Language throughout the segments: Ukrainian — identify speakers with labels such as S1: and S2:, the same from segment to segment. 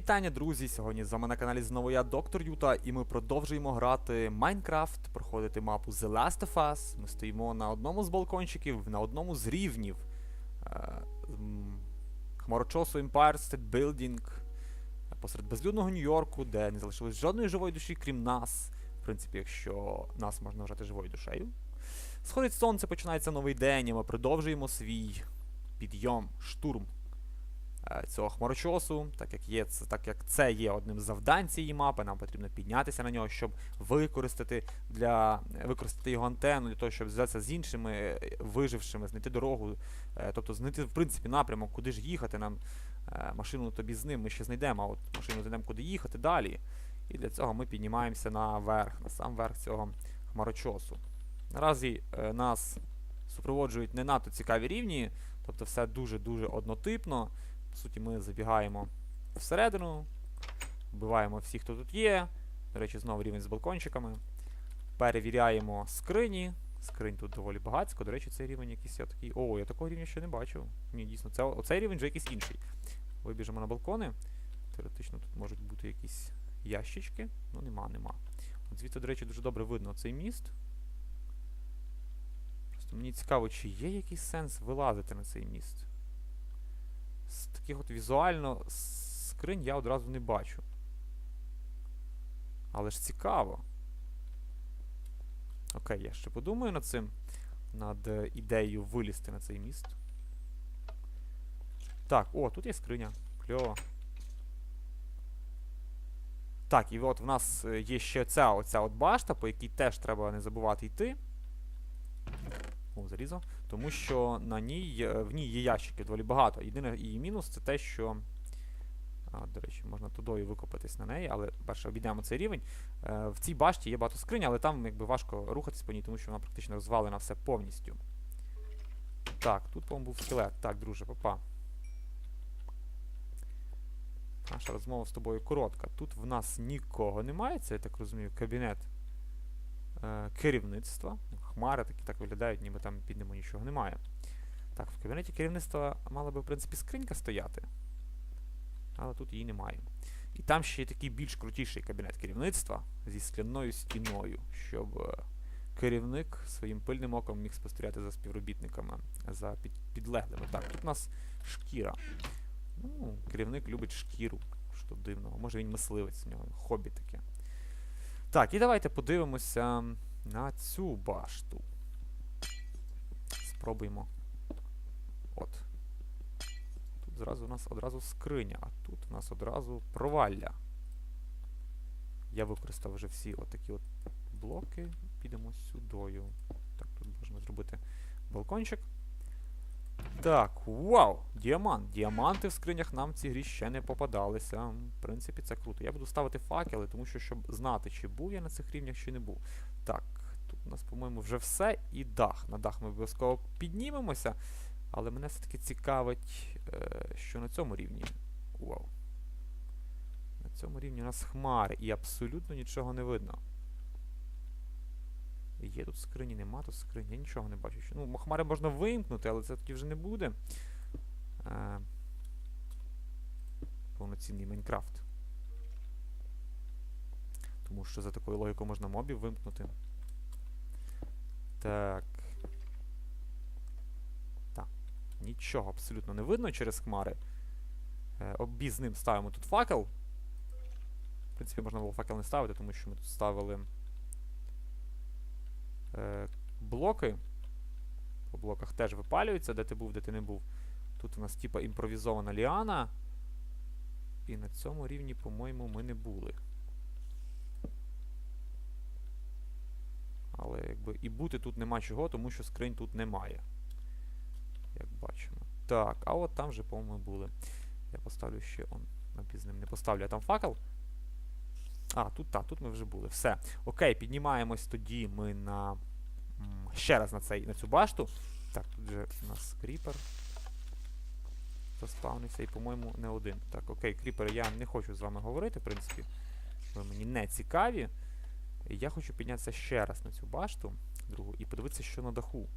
S1: вітання, друзі! Сьогодні з вами на каналі знову я, Доктор Юта, і ми продовжуємо грати Майнкрафт, проходити мапу The Last of Us. Ми стоїмо на одному з балкончиків, на одному з рівнів е, хмарочосу Empire State Building е, посеред безлюдного Нью-Йорку, де не залишилось жодної живої душі, крім нас. В принципі, якщо нас можна вважати живою душею. Сходить сонце, починається новий день, і ми продовжуємо свій підйом, штурм цього хмарочосу, так як є так як це є одним з завдань цієї мапи, нам потрібно піднятися на нього, щоб використати для використати його антенну для того, щоб зв'язатися з іншими е, вижившими, знайти дорогу, е, тобто знайти в принципі напрямок, куди ж їхати нам. Е, Машину тобі з ним ми ще знайдемо, а от машину знайдемо, куди їхати далі. І для цього ми піднімаємося наверх, на сам верх цього хмарочосу. Наразі е, нас супроводжують не надто цікаві рівні, тобто все дуже-дуже однотипно. По суті, ми забігаємо всередину, вбиваємо всіх, хто тут є. До речі, знову рівень з балкончиками. Перевіряємо скрині. Скринь тут доволі багатсько. До речі, цей рівень якийсь я такий. О, я такого рівня ще не бачив. Ні, дійсно, це, оцей рівень вже якийсь інший. Вибіжимо на балкони. Теоретично тут можуть бути якісь ящички. Ну, нема, нема. От звідти, до речі, дуже добре видно цей міст. Просто мені цікаво, чи є якийсь сенс вилазити на цей міст. З таких от візуально скринь я одразу не бачу. Але ж цікаво. Окей, я ще подумаю над цим. Над е, ідеєю вилізти на цей міст. Так, о, тут є скриня. Кльово. Так, і от в нас е, є ще ця оця от башта, по якій теж треба не забувати йти. О, зарізав. Тому що на ній, в ній є ящики доволі багато. Єдиний її мінус це те, що. А, до речі, можна тудою викопатись на неї, але перше обійдемо цей рівень. Е, в цій башті є багато скринь, але там якби важко рухатись по ній, тому що вона практично розвалена все повністю. Так, тут, по-моєму, був скелет. Так, друже, папа. Наша розмова з тобою коротка. Тут в нас нікого немає, це, я так розумію, кабінет керівництва. Хмари такі так виглядають, ніби там під ними нічого немає. Так, в кабінеті керівництва мала би, в принципі, скринька стояти. Але тут її немає. І там ще є такий більш крутіший кабінет керівництва зі скляною стіною, щоб е, керівник своїм пильним оком міг спостерігати за співробітниками, за під, підлеглими. Так, тут у нас шкіра. Ну, керівник любить шкіру, що дивного. Може він мисливець, у нього хобі таке. Так, і давайте подивимося на цю башту. Спробуємо. От. Тут зразу у нас одразу скриня, а тут у нас одразу провалля. Я використав вже всі отакі от блоки. Підемо сюдою. Так, тут можна зробити балкончик. Так, вау! Діамант. Діаманти в скринях нам в цій грі ще не попадалися. В принципі, це круто. Я буду ставити факели, тому що, щоб знати, чи був я на цих рівнях, чи не був. Так, тут у нас, по-моєму, вже все і дах. На дах ми обов'язково піднімемося. Але мене все-таки цікавить, е, що на цьому рівні. Вау. На цьому рівні у нас хмари і абсолютно нічого не видно. Є тут скрині, нема тут скрині, я нічого не бачу. Ну, хмари можна вимкнути, але це тоді вже не буде. Е, повноцінний Майнкрафт. Тому що за такою логікою можна мобів вимкнути. Так. Так. Нічого абсолютно не видно через хмари. Е, обіз ним ставимо тут факел. В принципі, можна було факел не ставити, тому що ми тут ставили е, блоки. По блоках теж випалюються, де ти був, де ти не був. Тут у нас типа імпровізована ліана. І на цьому рівні, по-моєму, ми не були. Але якби і бути тут нема чого, тому що скринь тут немає. Як бачимо. Так, а от там вже, по-моєму, були. Я поставлю ще он. Напіз ним не поставлю, а там факел. А, тут так, тут ми вже були. Все. Окей, піднімаємось тоді ми на. Ще раз на, цей, на цю башту. Так, тут вже у нас кріпер заспавнився і, по-моєму, не один. Так, окей, кріпери, я не хочу з вами говорити, в принципі. Ви мені не цікаві. Я хочу піднятися ще раз на цю башту другу і подивитися, що на даху.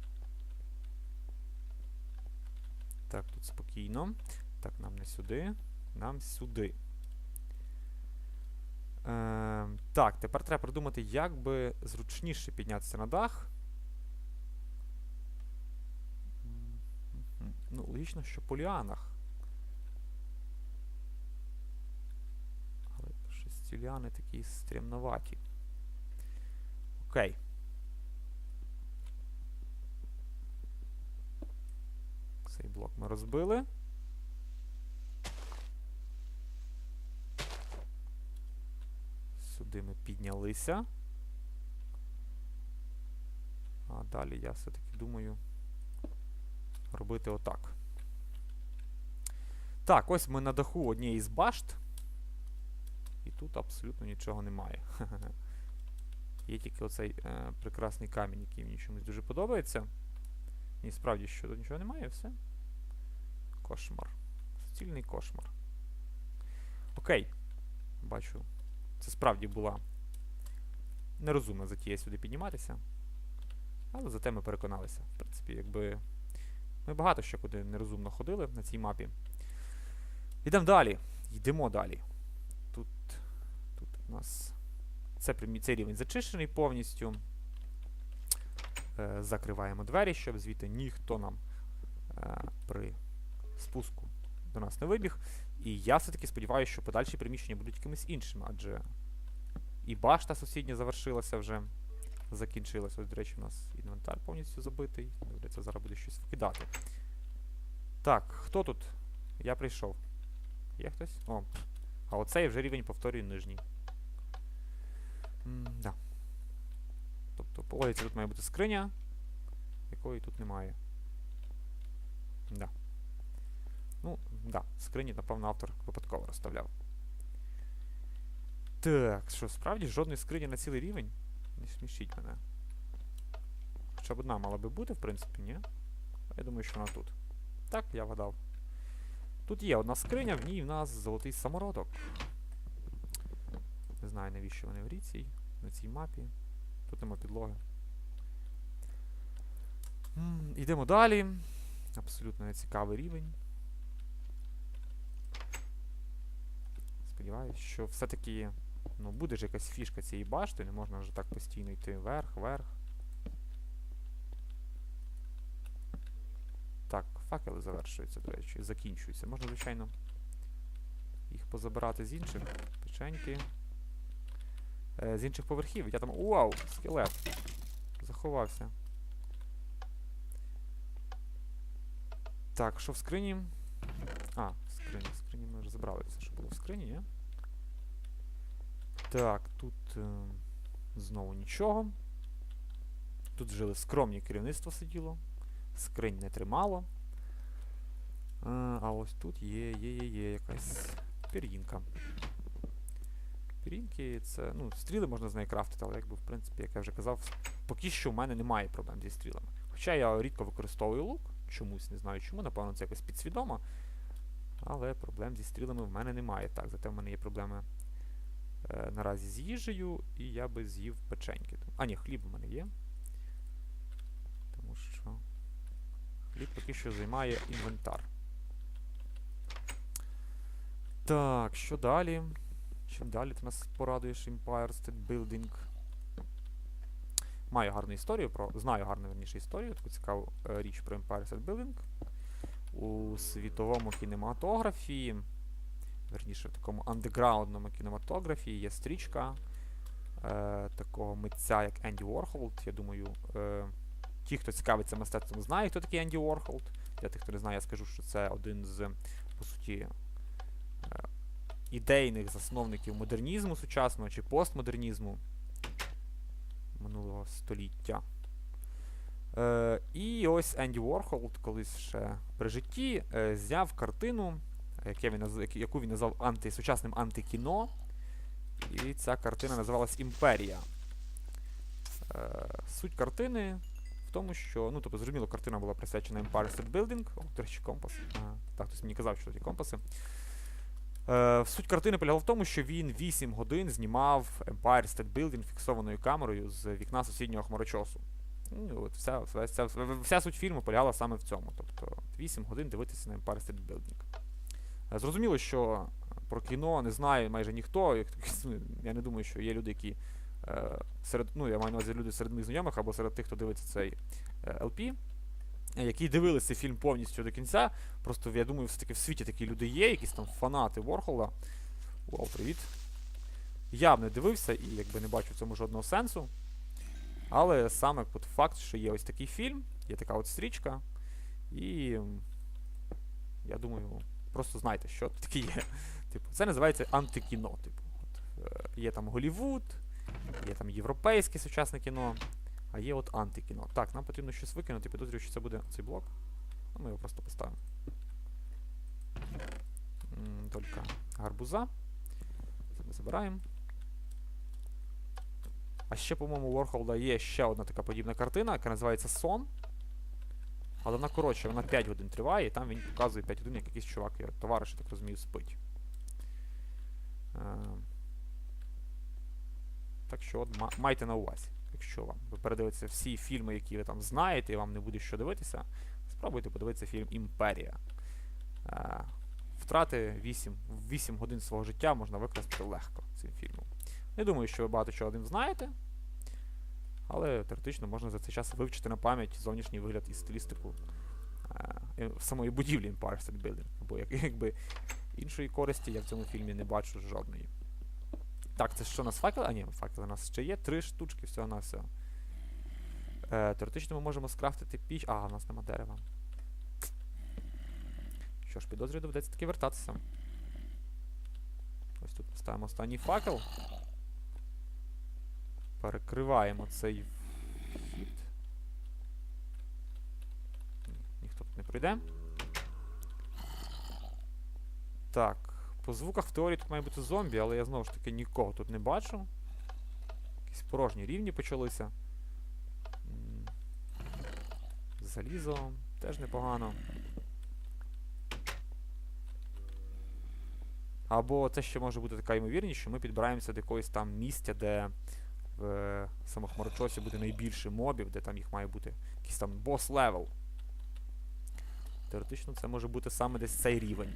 S1: Так, тут спокійно. Так, нам не сюди, нам сюди. Е, так, тепер треба придумати, як би зручніше піднятися на дах. Ну, логічно, що по ліанах. Але щось ці ліани такі стрімноваті. Окей. Цей блок ми розбили. Сюди ми піднялися. А далі я все-таки думаю робити отак. Так, ось ми на даху однієї з башт. І тут абсолютно нічого немає. Є тільки оцей е, прекрасний камінь, який мені чомусь дуже подобається. Ні, справді, що тут нічого немає, все. Кошмар. Суцільний кошмар. Окей. Бачу. Це справді була нерозумна затія сюди підніматися. Але зате ми переконалися. В принципі, якби. Ми багато ще куди нерозумно ходили на цій мапі. Йдемо далі. Йдемо далі. Тут. Тут у нас. Це, цей рівень зачищений повністю. Е, закриваємо двері, щоб звідти ніхто нам е, при спуску до нас не вибіг. І я все-таки сподіваюся, що подальші приміщення будуть якимись іншими, адже і башта сусідня завершилася вже. Закінчилась. Ось, до речі, у нас інвентар повністю забитий. Доведеться зараз буде щось вкидати. Так, хто тут? Я прийшов. Є хтось? О. А оцей вже рівень повторюю нижній. М, да. Тобто, по логіці тут має бути скриня, якої тут немає. Да. Ну, да, скрині, напевно, автор випадково розставляв. Так, що, справді жодної скрині на цілий рівень? Не смішіть мене. Хоча б одна мала би бути, в принципі, ні? Я думаю, що вона тут. Так, я вгадав. Тут є одна скриня, в ній в нас золотий самородок. Не знаю, навіщо вони в ріці, на цій мапі. Тут нема підлоги. Йдемо далі. Абсолютно нецікавий рівень. Сподіваюсь, що все-таки ну, буде ж якась фішка цієї башти, не можна вже так постійно йти вверх, вверх. Так, факели завершуються, до речі, закінчуються. Можна, звичайно, їх позабирати з інших печеньки. Е, з інших поверхів. Я там. Вау! Скелет! Заховався. Так, що в скрині? А, в скрині, в скрині ми вже забрали все, що було в скрині, ні? Так, тут е, знову нічого. Тут жили скромні керівництво сиділо. Скринь не тримало. Е, а ось тут є, є, є, є якась пір'їнка. Пір'їнки це. Ну, стріли можна з неї крафтити, але якби, в принципі, як я вже казав, поки що в мене немає проблем зі стрілами. Хоча я рідко використовую лук, чомусь не знаю чому, напевно, це якось підсвідомо. Але проблем зі стрілами в мене немає. Так, зате в мене є проблеми е, наразі з їжею, і я би з'їв печеньки. А, ні, хліб у мене є. Тому що хліб поки що займає інвентар. Так, що далі? Чим далі ти нас порадуєш Empire State Building? Маю гарну історію про. Знаю гарну верніше історію, таку цікаву е, річ про Empire State Building. У світовому кінематографі, верніше в такому андеграундному кінематографі є стрічка е, такого митця, як Енді Уорхолд. Я думаю, е, ті, хто цікавиться мистецтвом, знають, хто такий Енді Уорхолд. Для тих, хто не знає, я скажу, що це один з, по суті, е, ідейних засновників модернізму сучасного чи постмодернізму минулого століття. Е, і ось Енді Уорхолд колись ще при житті е, зняв картину, наз... яку він назвав анти... сучасним антикіно. І ця картина називалась Імперія. Е, суть картини в тому, що, ну, тобто, зрозуміло, картина була присвячена Empire State Building. О, до речі, компас. Ага. Так, хтось мені казав, що є компаси. Е, суть картини полягала в тому, що він 8 годин знімав Empire State Building фіксованою камерою з вікна сусіднього хмарочосу. Ну, от вся, вся, вся, вся суть фільму полягала саме в цьому. Тобто 8 годин дивитися на Empire State Building. Зрозуміло, що про кіно не знає майже ніхто. ну, Я не думаю, що є люди, які е, серед, ну, я маю на увазі люди серед моїх знайомих або серед тих, хто дивиться цей LP, е, які дивилися фільм повністю до кінця. Просто я думаю, все-таки в світі такі люди є, якісь там фанати Ворхола. Вау, привіт. Я б не дивився і якби не бачу в цьому жодного сенсу. Але саме от факт, що є ось такий фільм, є така от стрічка, і я думаю, просто знайте, що таке є. Типу, це називається антикіно. Типу, от, е, є там Голівуд, є там європейське сучасне кіно, а є от антикіно. Так, нам потрібно щось викинути, підозрюю, що це буде цей блок. Ну, ми його просто поставимо. Тільки гарбуза. Це ми забираємо. А ще, по-моєму, у Ворхолда є ще одна така подібна картина, яка називається Сон. Але вона коротше, вона 5 годин триває, і там він показує 5 годин, як якийсь чувак, його товариш, я так розумію, спить. Е, Так що от майте на увазі, якщо вам ви передивитеся всі фільми, які ви там знаєте, і вам не буде що дивитися, спробуйте подивитися фільм Імперія. Е, Втрати 8, 8 годин свого життя можна використати легко цим фільмом. Не думаю, що ви багато чого один знаєте, але теоретично можна за цей час вивчити на пам'ять зовнішній вигляд і стилістику е, самої будівлі Empire State Building. Бо як, якби іншої користі я в цьому фільмі не бачу жодної. Так, це що у нас факел? А ні, факел у нас ще є. Три штучки всього на всього. Е, теоретично ми можемо скрафтити піч. А, у нас нема дерева. Що ж, підозрюю, доведеться таки вертатися. Ось тут поставимо останній факел. Перекриваємо цей вхід. Ніхто тут не прийде. Так, по звуках в теорії тут має бути зомбі, але я знову ж таки нікого тут не бачу. Якісь порожні рівні почалися. Залізо теж непогано. Або це ще може бути така ймовірність, що ми підбираємося до якогось там місця, де в е, самохмарочосі буде найбільше мобів, де там їх має бути якийсь там бос левел. Теоретично це може бути саме десь цей рівень.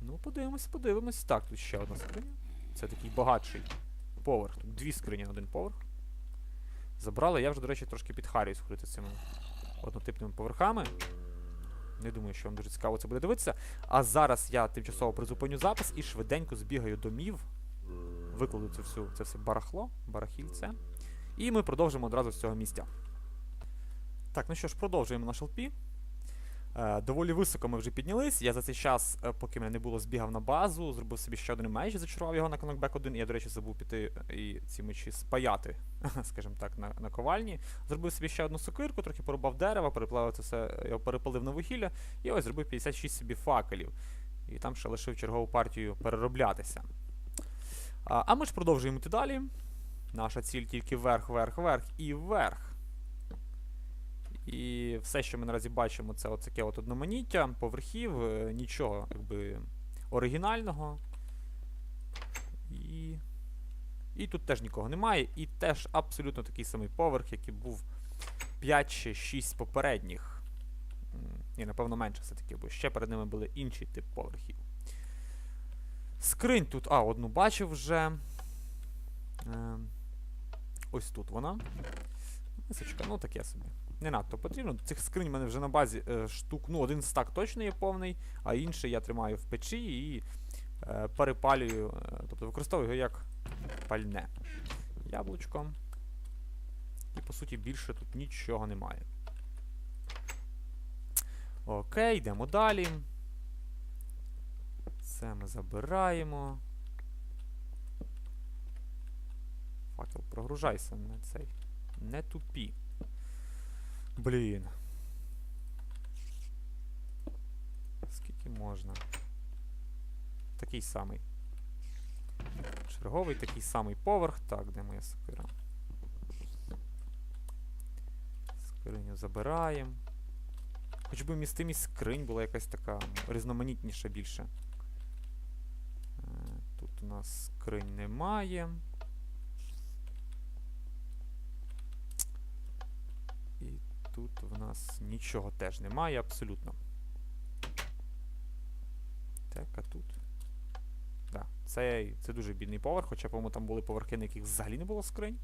S1: Ну, подивимось, подивимось. Так, тут ще одна скриня. Це такий багатший поверх. Тут дві скрині на один поверх. Забрали. Я вже, до речі, трошки підхарююсь ходити цими однотипними поверхами. Не думаю, що вам дуже цікаво це буде дивитися. А зараз я тимчасово призупиню запис і швиденько збігаю домів. Викладу це, всю, це все барахло, барахільце. І ми продовжимо одразу з цього місця. Так, ну що ж, продовжуємо наш LP. Е, доволі високо ми вже піднялись. Я за цей час, е, поки мене не було, збігав на базу, зробив собі ще один меч, зачарував його на Knockback 1. Я, до речі, забув піти е, і ці мечі спаяти, скажімо так, на, на ковальні. Зробив собі ще одну сокирку, трохи порубав дерева, переплавив це все, його перепалив на вугілля, і ось зробив 56 собі факелів. І там ще лишив чергову партію перероблятися. А, ми ж продовжуємо йти далі. Наша ціль тільки вверх, вверх, вверх і вверх. І все, що ми наразі бачимо, це таке от одноманіття, поверхів, е, нічого якби оригінального. І. І тут теж нікого немає. І теж абсолютно такий самий поверх, який був 5 чи 6 попередніх. Ні, напевно, менше все-таки, бо ще перед ними були інші тип поверхів. Скринь тут, а, одну бачив вже. Е, ось тут вона. Мисочка, ну таке собі. Не надто потрібно. Цих скринь в мене вже на базі е, штук. Ну, один стак точно є повний, а інший я тримаю в печі і е, перепалюю, е, тобто використовую його як пальне. Яблучко. І по суті більше тут нічого немає. Окей, йдемо далі. Це ми забираємо. Факел, прогружайся на цей. Не тупі. Блін. Скільки можна? Такий самий. Черговий такий самий поверх. Так, де моя сокира? Скриню забираємо. Хоч би містимість скринь була якась така різноманітніша більше. У нас скринь немає. І тут в нас нічого теж немає абсолютно. Так, а тут. Да, це, це дуже бідний поверх, хоча, по-моєму, там були поверхи, на яких взагалі не було скринь.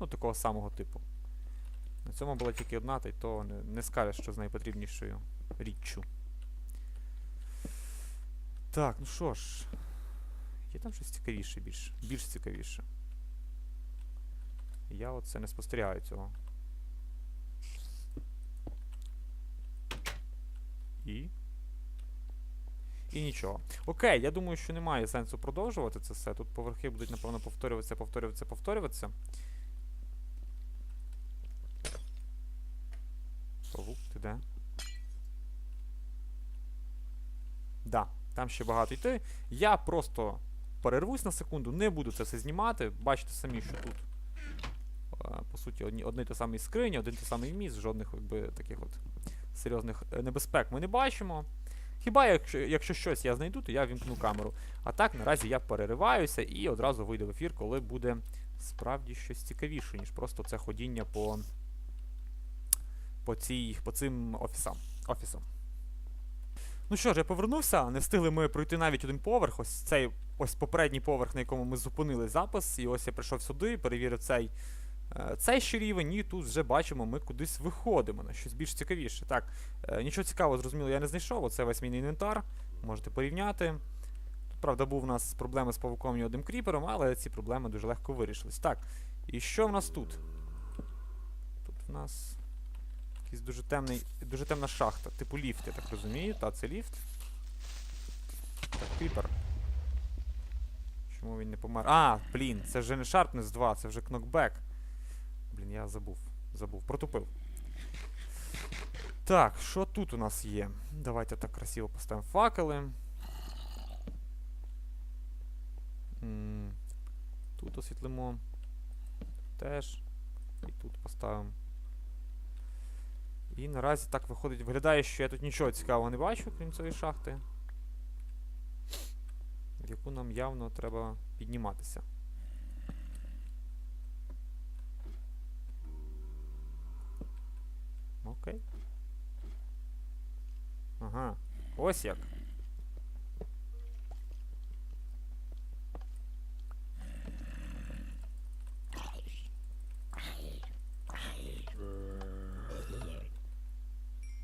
S1: Ну, такого самого типу. На цьому була тільки одна, та й то не, не скажеш, що з найпотрібнішою річчю. Так, ну що ж. Є там щось цікавіше більш, більш цікавіше. Я оце не спостерігаю цього. І. І нічого. Окей, я думаю, що немає сенсу продовжувати це все. Тут поверхи будуть, напевно, повторюватися, повторюватися, повторюватися. Павук, ти де? Да, там ще багато йти. Я просто перервусь на секунду, не буду це все знімати. Бачите самі, що тут. е, По суті, одні, одне те самий скрині, один той самий міст, жодних якби, таких от серйозних е, небезпек ми не бачимо. Хіба якщо, якщо щось я знайду, то я вімкну камеру. А так, наразі я перериваюся і одразу вийду в ефір, коли буде справді щось цікавіше, ніж просто це ходіння по, по, цій, по цим офісам. офісам. Ну що ж, я повернувся. Не встигли ми пройти навіть один поверх. Ось цей ось попередній поверх, на якому ми зупинили запис. І ось я прийшов сюди, перевірив цей, е, цей ще рівень, і тут вже бачимо, ми кудись виходимо на щось більш цікавіше. Так, е, нічого цікавого, зрозуміло, я не знайшов. Оце весь мій інвентар. Можете порівняти. Тут, правда, був у нас проблеми з павуком і одним кріпером, але ці проблеми дуже легко вирішились. Так, і що в нас тут? Тут в нас якийсь дуже темний, дуже темна шахта, типу ліфт, я так розумію. Та, це ліфт. Так, кріпер. Чому він не помер? А, блін, це вже не Sharpness 2, це вже кнокбек. Блін, я забув. Забув. Протупив. Так, що тут у нас є? Давайте так красиво поставимо факели. Тут освітлимо. Теж. І тут поставимо. І наразі так виходить, виглядає, що я тут нічого цікавого не бачу, крім цієї шахти. В яку нам явно треба підніматися. Окей. Ага. Ось як.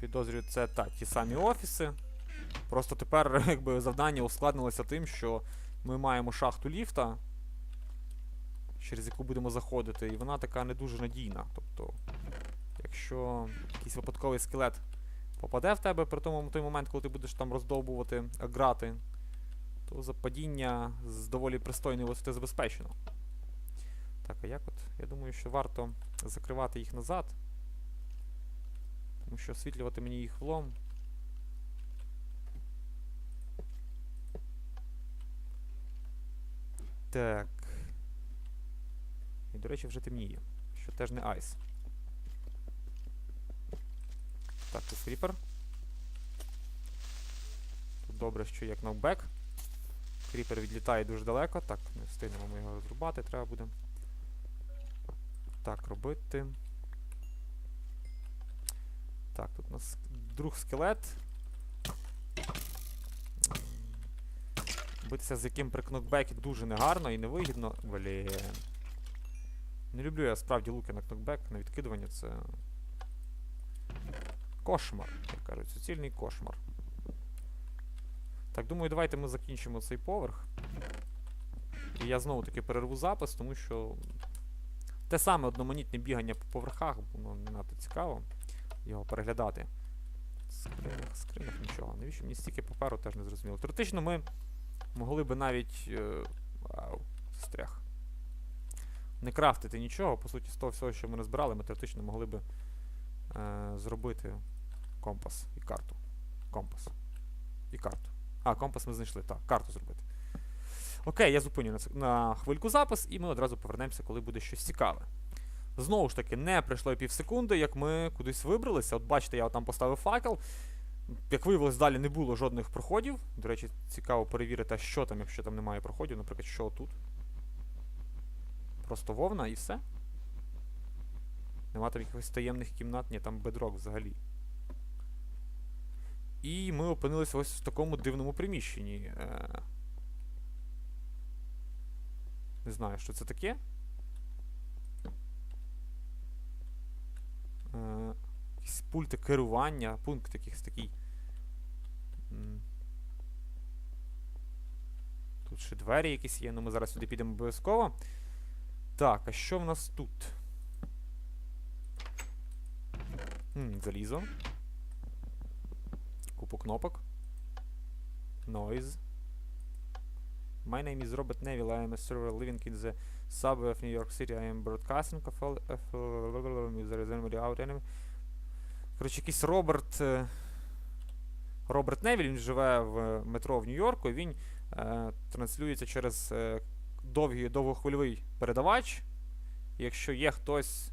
S1: Підозрюю, це так, ті самі офіси. Просто тепер якби, завдання ускладнилося тим, що ми маємо шахту ліфта, через яку будемо заходити, і вона така не дуже надійна. Тобто, якщо якийсь випадковий скелет попаде в тебе при тому той момент, коли ти будеш там роздовбувати грати, то за падіння з доволі пристойної висоти забезпечено. Так, а як от? Я думаю, що варто закривати їх назад. Тому що освітлювати мені їх влом. Так. І, до речі, вже темніє, що теж не айс. Так, тут кріпер. Тут добре, що як нокбек. Кріпер відлітає дуже далеко. Так, не встигнемо ми його розрубати, треба буде. Так, робити. Так, тут у нас друг скелет. Битися з яким при кнокбекі дуже негарно і невигідно. Блін. Не люблю я справді луки на кнокбек, на відкидування це. Кошмар, як кажуть, суцільний кошмар. Так, думаю, давайте ми закінчимо цей поверх. І я знову таки перерву запис, тому що те саме одноманітне бігання по поверхах, воно не надто цікаво його переглядати. Скринях, скринях нічого. Навіщо мені стільки паперу теж не зрозуміло. Теоретично ми могли би навіть. Е, ау, стрях. Не крафтити нічого, по суті, з того всього, що ми назбирали, ми теоретично могли би е, зробити компас і карту. Компас. І карту. А, компас ми знайшли. Так, карту зробити. Окей, я зупиню на, на хвильку запис, і ми одразу повернемося, коли буде щось цікаве. Знову ж таки, не пройшло і півсекунди, як ми кудись вибралися. От бачите, я там поставив факел. Як виявилось, далі не було жодних проходів. До речі, цікаво перевірити, а що там, якщо там немає проходів, наприклад, що тут. Просто вовна і все. Нема там якихось таємних кімнат, ні, там бедрок взагалі. І ми опинилися ось в такому дивному приміщенні. Е... Не знаю, що це таке. Е... Якісь пульти керування, пункт якийсь такий. Тут ще двері якісь є, ну ми зараз сюди підемо обов'язково. Так, а що в нас тут? Хм, залізо. Купу кнопок. Noise. My name is Robert Neville. I am a server living in the suburb of New York City. I am broadcasting of Коротше, якийсь Роберт. е, Роберт Невіль, він живе в метро в Нью-Йорку, і він е, транслюється через е, довгий довгохвильовий передавач. І якщо є хтось,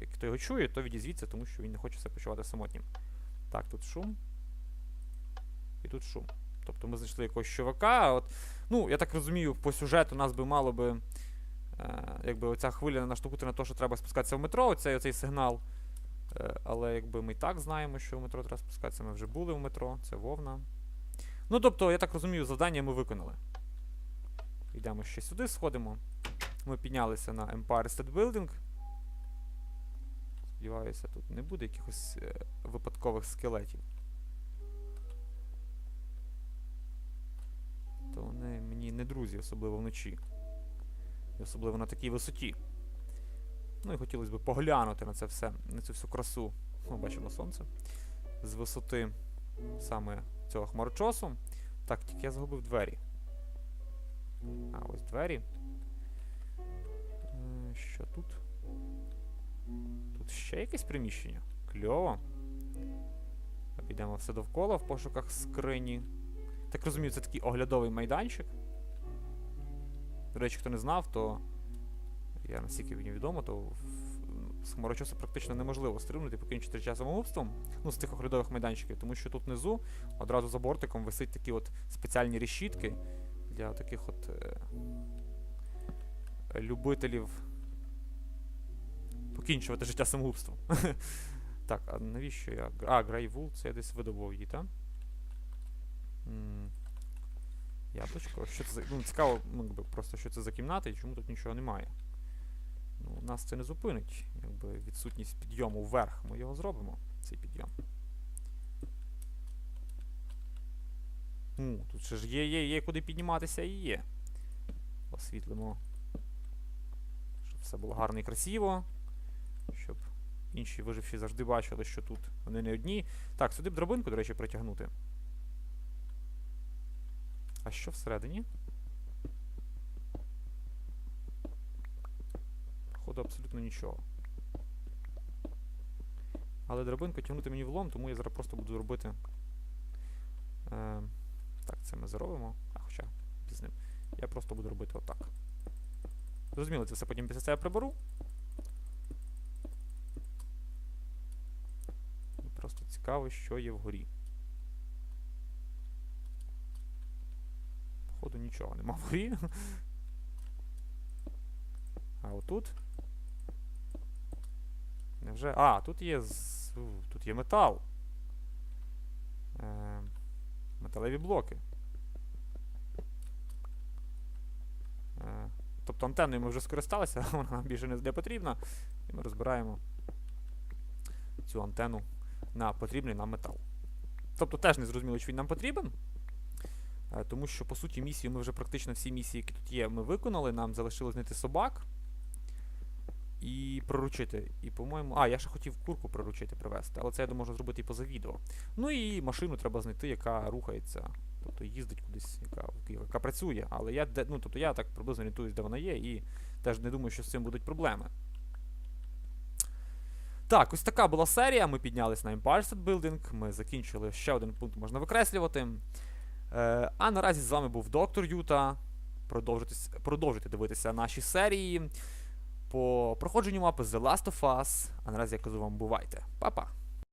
S1: е, хто його чує, то відізвіться, тому що він не хоче себе почувати самотнім. Так, тут шум. І тут шум. Тобто ми знайшли якогось чувака. От, ну, я так розумію, по сюжету нас би мало би. Е, якби оця хвиля наштовхнути на те, що треба спускатися в метро, оцей, оцей сигнал. Е, але якби ми і так знаємо, що в метро треба спускатися, ми вже були в метро, це вовна. Ну, тобто, я так розумію, завдання ми виконали. Йдемо ще сюди, сходимо. Ми піднялися на Empire State Building. Сподіваюся, тут не буде якихось е, випадкових скелетів. То вони мені не друзі, особливо вночі. І особливо на такій висоті. Ну і хотілося б поглянути на це все, на цю всю красу. Ми бачимо сонце. З висоти саме цього хмарочосу. Так, тільки я загубив двері. А, ось двері. Е, Що тут? Тут ще якесь приміщення? Кльово. Обійдемо все довкола в пошуках скрині. Так розумію, це такий оглядовий майданчик. До речі, хто не знав, то я наскільки мені відомо, то в- з хмарочосу практично неможливо стрибнути покінчити життя самогубством. Ну, з тих оглядових майданчиків, тому що тут внизу одразу за бортиком висить такі от спеціальні решітки для таких от е, любителів покінчувати життя самогубством. так, а навіщо я. А, Грейвул, це я десь видобув її, так? М, Яблучко. Що це за. Ну, цікаво, ну, просто що це за кімната і чому тут нічого немає. Ну, нас це не зупинить. Якби відсутність підйому вверх. Ми його зробимо, цей підйом. Ну, тут ще ж є, є, є куди підніматися і є. Освітлимо. Щоб все було гарно і красиво. Щоб інші виживші завжди бачили, що тут вони не одні. Так, сюди б драбинку, до речі, притягнути. А що всередині? Походу абсолютно нічого. Але драбинку тягнути мені влом, тому я зараз просто буду робити. Е, так, це ми зробимо. А хоча, з ним. Я просто буду робити отак. Зрозуміло, це все потім після цього приберу. І просто цікаво, що є вгорі. Походу нічого нема вгорі. А отут. Невже. А, тут є. Тут є метал. Е, металеві блоки. Е, тобто антенною ми вже скористалися, вона нам більше не потрібна. І ми розбираємо цю антенну на потрібний нам метал. Тобто теж не зрозуміло, чи він нам потрібен. Е, Тому що, по суті, місію ми вже практично всі місії, які тут є, ми виконали. Нам залишилось знайти собак і проручити. І, по-моєму. А, я ще хотів курку проручити привезти, але це я думаю, можу зробити і поза відео. Ну і машину треба знайти, яка рухається. Тобто їздить кудись, яка, яка працює. Але я ну, тобто я так приблизно орієнтуюсь, де вона є, і теж не думаю, що з цим будуть проблеми. Так, ось така була серія. Ми піднялись на Empire Building, ми закінчили ще один пункт, можна викреслювати. Е, а наразі з вами був доктор Юта. Продовжуйте дивитися наші серії. По проходженню мапи The Last of Us. А наразі я кажу вам бувайте. Па-па!